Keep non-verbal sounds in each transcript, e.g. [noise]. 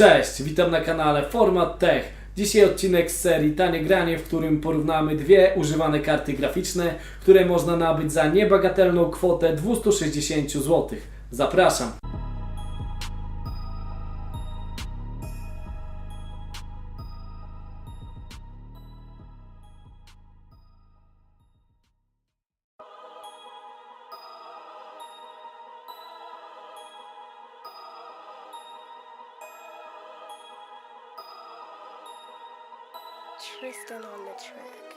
Cześć, witam na kanale Format Tech. Dzisiaj odcinek z serii Tanie Granie, w którym porównamy dwie używane karty graficzne, które można nabyć za niebagatelną kwotę 260 zł. Zapraszam. Tristan on the track.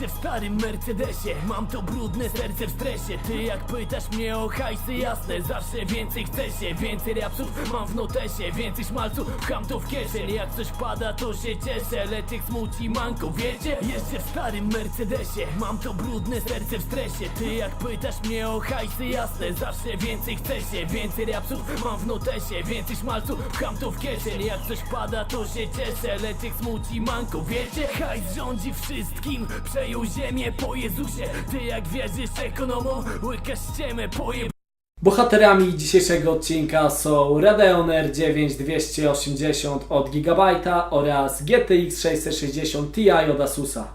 Jeżdżę w starym Mercedesie. Mam to brudne serce w stresie. Ty jak pytasz mnie o hajsy jasne Zawsze więcej chce się. Więcej rapsów mam w notesie Więcej szmalców pcham to w kieszeń. Jak coś pada to się cieszę tych smuci manko wiecie? Jeżdżę w starym Mercedesie. Mam to brudne serce w stresie. Ty jak pytasz mnie o hajsy jasne Zawsze więcej chce się. Więcej rapsów mam w notesie Więcej szmalców pcham to w kieszeń. Jak coś pada to się cieszę tych smuci manko wiecie? Hajs rządzi wszystkim Ziemię po Jezusie Ty jak wierzysz Łykasz Bohaterami dzisiejszego odcinka są Radeon R9 280 od Gigabyte'a oraz GTX 660 Ti od Asusa.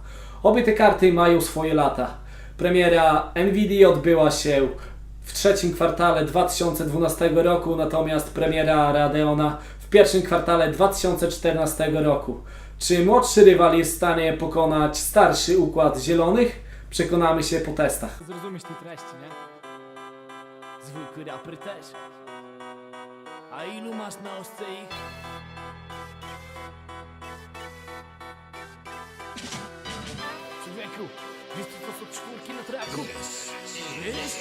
Obie te karty mają swoje lata. Premiera Nvidia odbyła się w trzecim kwartale 2012 roku, natomiast premiera Radeona pierwszym kwartale 2014 roku. Czy młodszy rywal jest w stanie pokonać starszy układ zielonych? Przekonamy się po testach. Zrozumieć te treści, nie? Zwykły raper też A ilu masz na oszce ich? Człowieku, wiesz co to są czwórki na traku? Wiesz?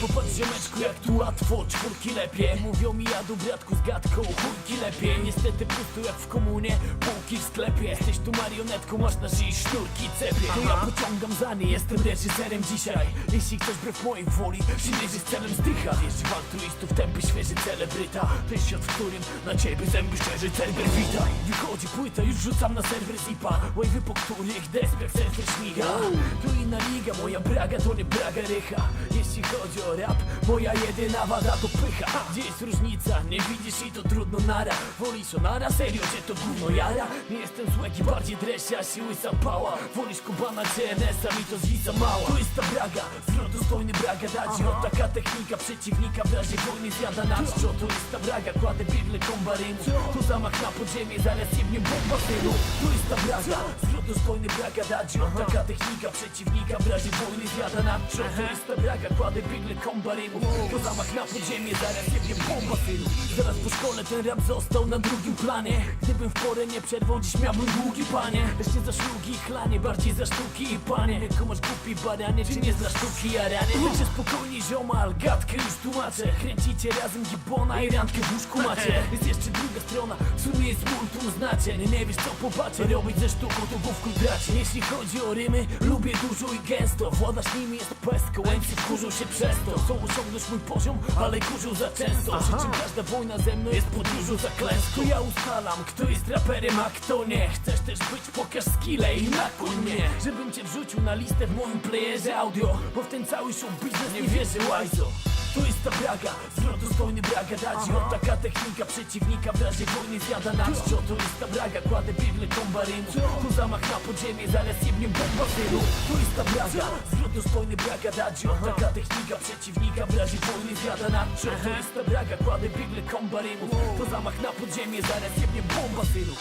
Popatrz ziomeczku jak tu łatwo, czwórki lepiej. Mówią mi jadu bratku z gadką, chórki lepiej. Niestety pusto jak w komunie, półki w sklepie. Jesteś tu marionetką, masz na szyi sznurki cepie. To ja pociągam za nie, jestem reżyserem dzisiaj. Jeśli ktoś wbrew mojej woli się mierzy z celem zdycha Wierzy w altruistów, tępy świeży celebryta. Jest świat, w którym na ciebie zęby szczerzy Cerber witaj. Wychodzi płyta, już rzucam na serwer zipa. Wavy po których despek serce To inna liga, moja braga to nie braga rycha. Jeśli chodzi o rap, moja jedyna wada to pycha. Gdzie jest różnica? Nie widzisz i to trudno nara. Wolisz onara? Serio cię to gówno jara? Nie jestem złek i bardziej dresia, siły zapała. Wolisz kubana czy NS-a, mi to zwisa mała. To jest ta braga, zwrot dostojny braga. Dać O taka technika przeciwnika w razie wojny zjada na czczo To jest ta braga, kładę biegle kombarymu To zamach na podziemie, zaraz jebnie bomba tylu To jest ta braga, zwrot dostojny braga. Dać O taka technika przeciwnika w razie wojny zjada na czczo To jest ta braga, kładę biegle kombarymu To zamach na podziemie, zaraz jebnie bomba tylu Zaraz po szkole ten rap został na drugim planie. Gdybym w porę nie przerwał, dziś miałbym długi panie. Lecz nie za szlugi i bardziej za sztuki i panie. Jako masz głupi baranie, czy nie za sztuki a ranie? Także spokojnie ziomal, gadkę już tłumaczę. Kręcicie razem gibona i randkę w łóżku macie. Jest jeszcze druga strona, w sumie jest multum znaczeń Nie wiesz co popatrzę, robić ze sztuką to główką gracie Jeśli chodzi o rymy, lubię dużo i gęsto. Władasz nimi jest pestką, MC wkurzą się przez to. Chcą osiągnąć mój poziom, ale kurzą za często. Przy czym każda wojna ze mną jest podróżą za klęską. Ja ustalam, kto jest raperem, a kto nie. Chcesz też być, pokaż skille i nakłoń mnie Żebym cię wrzucił na listę w moim playerze audio Bo w ten cały show biznes nie wierzy łajzo to jest ta braga, zwrot dostojny braga. Dać O taka technika przeciwnika w razie wojny zjada na czczo To jest ta braga, kładę biegle kombarymu To zamach na podziemie, zaraz jebnie bomba tylu To jest ta braga, zwrot dostojny braga. O taka technika przeciwnika w razie wojny zjada na czczo To jest ta braga, kładę biegle kombarymu To zamach na podziemie, zaraz jebnie bomba tylu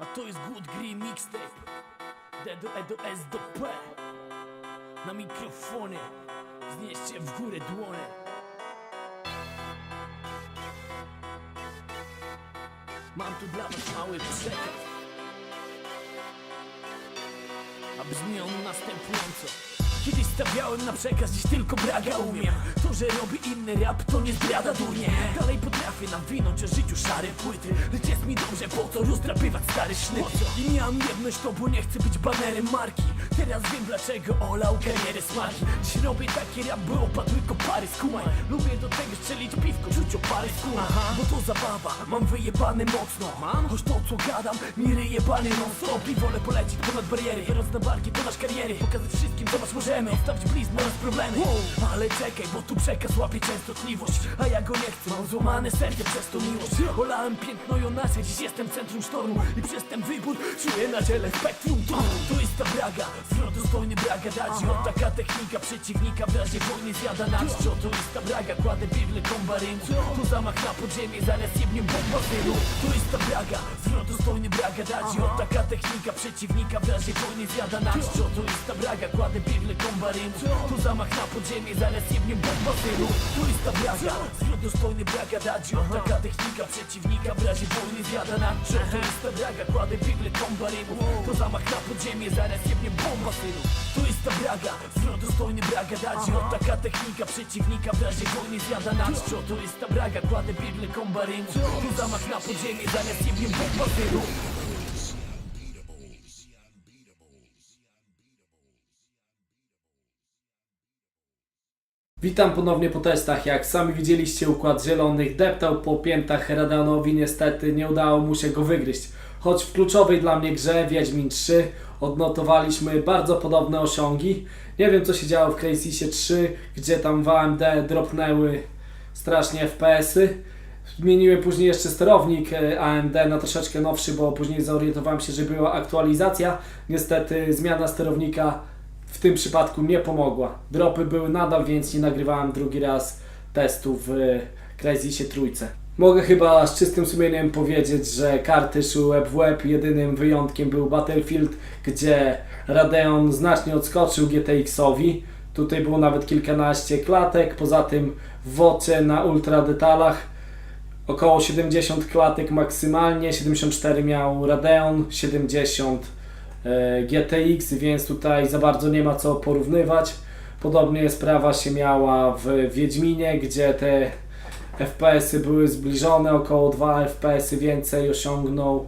A to jest Good Green Mixtape. D do E do S do P. Na mikrofonie Znieście w górę dłonie. Mam tu dla was mały przekaz A brzmi on następująco stawiałem na przekaz, dziś tylko braga umiem. To, że robi inny rap, to nie zdrada durnie. Dalej potrafię nawinąć o życiu szare płyty. Lecz jest mi dobrze, po co rozdrapywać stare szny I miałam jedność to, bo nie chcę być banerem marki. Teraz wiem dlaczego olał karierę smarki. Dziś robię takie rap, by opadły kopary skumaj Lubię do tego strzelić piwko, czuć opary skuma Bo to zabawa, mam wyjebane mocno. Mam? Choć to co gadam, mi ryjebany non stop I wolę polecieć ponad bariery Biorąc na barki to nasz kariery. Pokazać wszystkim co was możemy Zostawić blizn problemy. Ale czekaj, bo tu przekaz łapie częstotliwość. A ja go nie chcę, mam złamane serce przez tą miłość. Olałem piękno Jonasa, dziś jestem centrum sztormu. I przez ten wybór czuję na ciele spektrum tu To jest ta braga, zwrot dostojny braga dać. O taka technika przeciwnika w razie wojny zjada na czczo To jest ta braga, kładę biegle kombarynu To zamach na podziemie, zaraz jebnie bomba tylu To jest ta braga, zwrot dostojny braga dać. O taka technika przeciwnika w razie wojny zjada na czczo To jest ta braga, kładę biegle kombarynu To zamach na podziemie, zaraz jebnie bomba tylu To jest ta braga, zwrot dostojny braga dać O taka technika przeciwnika w razie wojny zjada na czczo To jest ta braga, kładę biegle kombarynu To zamach na podziemie, zaraz jebnie bomba tylu To jest ta braga, zwrot dostojny braga dać O taka technika przeciwnika w razie wojny zjada na czczo To jest ta braga, kładę biegle kombarynu To zamach na podziemie, zaraz jebnie bomba tylu Witam ponownie po testach. Jak sami widzieliście, układ zielonych deptał po piętach Radeonowi. Niestety nie udało mu się go wygryźć. Choć w kluczowej dla mnie grze Wiedźmin 3 odnotowaliśmy bardzo podobne osiągi. Nie wiem co się działo w Crysisie 3, gdzie tam w AMD dropnęły strasznie FPS-y. Zmieniłem później jeszcze sterownik e, AMD na troszeczkę nowszy, bo później zorientowałem się, że była aktualizacja. Niestety zmiana sterownika w tym przypadku nie pomogła. Dropy były nadal, więc nie nagrywałem drugi raz testu w e, Crysisie trójce. Mogę chyba z czystym sumieniem powiedzieć, że karty szły w web. Jedynym wyjątkiem był Battlefield, gdzie Radeon znacznie odskoczył GTX-owi. Tutaj było nawet kilkanaście klatek. Poza tym w WOCie na ultra detalach około 70 klatek maksymalnie. 74 miał Radeon, 70 e, GTX, więc tutaj za bardzo nie ma co porównywać. Podobnie sprawa się miała w Wiedźminie, gdzie te FPS-y były zbliżone, około 2 FPS-y więcej osiągnął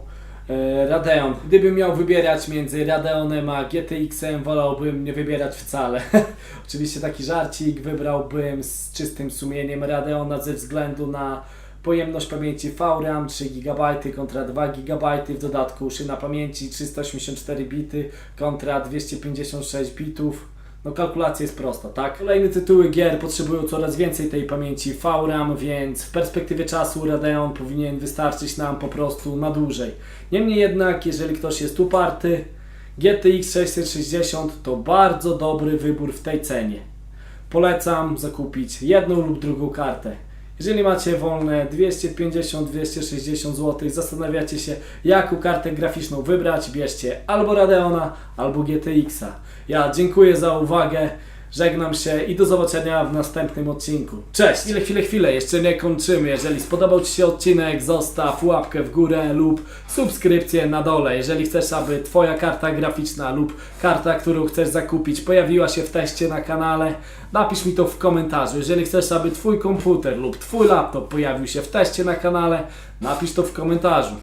e, Radeon. Gdybym miał wybierać między Radeonem a GTX-em, wolałbym nie wybierać wcale. [laughs] Oczywiście taki żarcik, wybrałbym z czystym sumieniem Radeona ze względu na pojemność pamięci VRAM 3 GB kontra 2 GB, w dodatku szyna pamięci 384 bity kontra 256 bitów. No kalkulacja jest prosta, tak? Kolejne tytuły gier potrzebują coraz więcej tej pamięci VRAM, więc w perspektywie czasu Radeon powinien wystarczyć nam po prostu na dłużej. Niemniej jednak, jeżeli ktoś jest uparty, GTX 660 to bardzo dobry wybór w tej cenie. Polecam zakupić jedną lub drugą kartę. Jeżeli macie wolne 250-260 zł, zastanawiacie się jaką kartę graficzną wybrać, bierzcie albo Radeona, albo GTX-a. Ja dziękuję za uwagę, żegnam się i do zobaczenia w następnym odcinku. Cześć! Chwilę, chwilę, chwilę, jeszcze nie kończymy. Jeżeli spodobał Ci się odcinek, zostaw łapkę w górę lub subskrypcję na dole. Jeżeli chcesz, aby Twoja karta graficzna lub karta, którą chcesz zakupić, pojawiła się w teście na kanale, napisz mi to w komentarzu. Jeżeli chcesz, aby Twój komputer lub Twój laptop pojawił się w teście na kanale, napisz to w komentarzu.